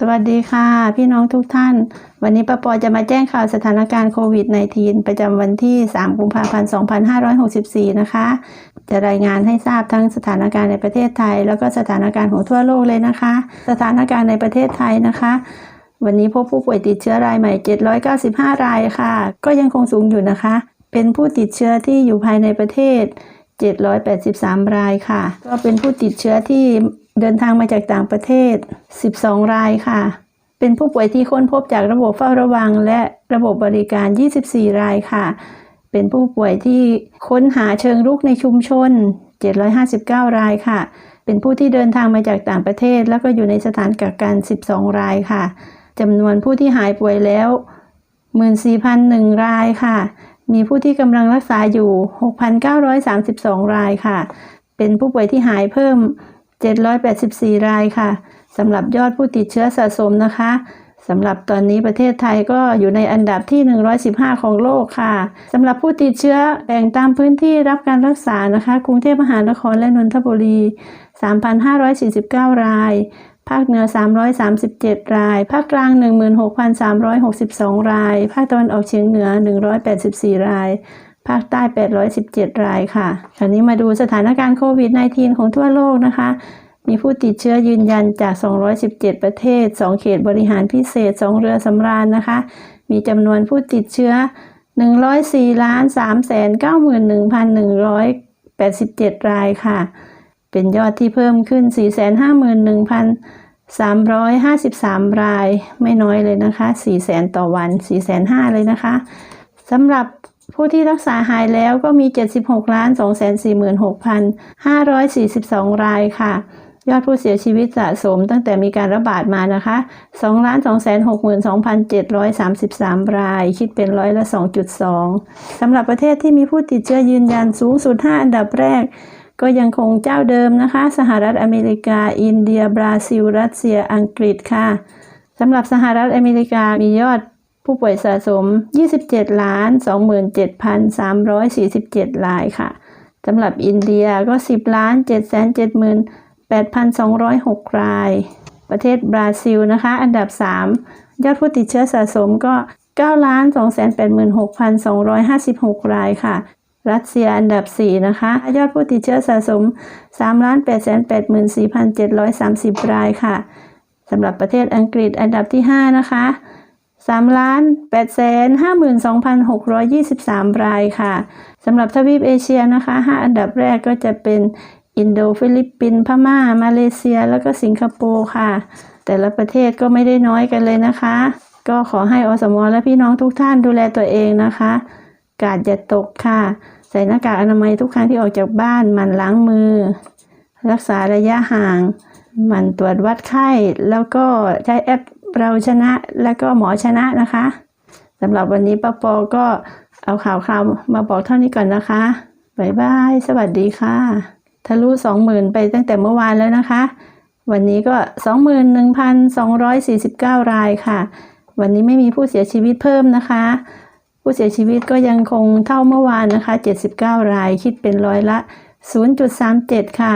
สวัสดีค่ะ พี่น้องทุกท่าน วันนี้ปปอจะมาแจ้งข่าวสถานการณ์โควิด -19 ประจำวันที่ 3 กุมภาพันธ์ 2564 นะคะ จะรายงานให้ทราบทั้งสถานการณ์ในประเทศไทย แล้วก็สถานการณ์ของทั่วโลกเลยนะคะ สถานการณ์ในประเทศไทยนะคะ วันนี้พบผู้ป่วยติดเชื้อรายใหม่ 795 รายค่ะ ก็ยังคงสูงอยู่นะคะ เป็นผู้ติดเชื้อที่อยู่ภายในประเทศ 783 รายค่ะ ก็เป็นผู้ติดเชื้อที่ เดินทางมาจากต่างประเทศ 12 รายค่ะ เป็นผู้ป่วยที่ค้นพบจากระบบเฝ้าระวัง และระบบบริการ 24 รายค่ะ เป็นผู้ป่วยที่ค้นหาเชิงรุกในชุมชน 759 รายค่ะ เป็นผู้ที่เดินทางมาจากต่างประเทศ แล้วก็อยู่ในสถานกักกัน 12 รายค่ะจำนวนผู้ที่หายป่วยแล้ว 14,001 รายค่ะ มีผู้ที่กำลังรักษาอยู่ 6,932 รายค่ะ เป็นผู้ป่วยที่หายเพิ่ม 784 รายค่ะสำหรับยอดผู้ติดเชื้อสะสมนะคะสำหรับตอนนี้ประเทศไทยก็อยู่ในอันดับที่ 115 ของโลกค่ะสำหรับผู้ติดเชื้อแบ่งตามพื้นที่รับการรักษานะคะ กรุงเทพมหานครและนนทบุรี 3,549 ราย ภาคเหนือ 337 ราย ภาคกลาง 16,362 ราย ภาคตะวันออกเฉียงเหนือ 184 ราย ภาคใต้ 817 รายค่ะคราวนี้มาดูสถานการณ์โควิด -19 ของทั่วโลกนะคะ มีผู้ติดเชื้อยืนยันจาก 217 ประเทศ 2 เขตบริหารพิเศษ 2 เรือสำราญนะคะ มีจำนวนผู้ติดเชื้อ 104ล้าน391,187 รายค่ะ เป็นยอดที่เพิ่มขึ้น 451,353 ราย ไม่น้อยเลยนะคะ 400,000ต่อวัน405,000 เลยนะคะสำหรับ ผู้ที่รักษาหายแล้วก็มี 76ล้าน246,542 รายค่ะ ยอดผู้เสียชีวิตสะสมตั้งแต่มีการระบาดมานะคะ2ล้าน262,733 ราย คิดเป็นร้อยละ 2.2สำหรับประเทศที่มีผู้ติดเชื้อยืนยันสูงสุด 5 อันดับแรกก็ยังคงเจ้าเดิมนะคะ สหรัฐอเมริกา อินเดีย บราซิล รัสเซีย อังกฤษค่ะ สำหรับสหรัฐอเมริกามียอด ผู้ป่วยสะสม 27 ล้าน 27,347 รายค่ะสำหรับอินเดียก็ 10 ล้าน 778,206 ราย ประเทศบราซิลนะคะ อันดับ 3 ยอดผู้ติดเชื้อสะสมก็ 9 ล้าน 286,256 รายค่ะ รัสเซียอันดับ 4 นะคะ ยอดผู้ติดเชื้อสะสม 3 ล้าน 884,730 รายค่ะสำหรับประเทศอังกฤษอันดับที่ 5 นะคะ 3ล้าน8แสน52,623 รายค่ะสำหรับทวีปเอเชียนะคะ 5 อันดับแรกก็จะเป็นอินโดฟิลิปปินส์พม่า มาเลเซีย แล้วก็สิงคโปร์ค่ะ แต่ละประเทศก็ไม่ได้น้อยกันเลยนะคะ ก็ขอให้อสมอและพี่น้องทุกท่านดูแลตัวเองนะคะ กาดอย่าตกค่ะ ใส่หน้ากากอนามัยทุกครั้งที่ออกจากบ้านมันล้างมือ รักษาระยะห่าง มันตรวจวัดไข้แล้วก็ใช้แอป เราชนะและก็หมอชนะนะคะสำหรับวันนี้ป้าปอก็เอาข่าวคราวมาบอกเท่านี้ก่อนนะคะบ๊ายบาย สวัสดีค่ะ ทะลุสองหมื่นไปตั้งแต่เมื่อวานแล้วนะคะ วันนี้ก็สองหมื่นหนึ่งพันสองร้อยสี่สิบเก้ารายค่ะ วันนี้ไม่มีผู้เสียชีวิตเพิ่มนะคะ ผู้เสียชีวิตก็ยังคงเท่าเมื่อวานนะคะ79รายคิดเป็นร้อยละ0.37 ค่ะ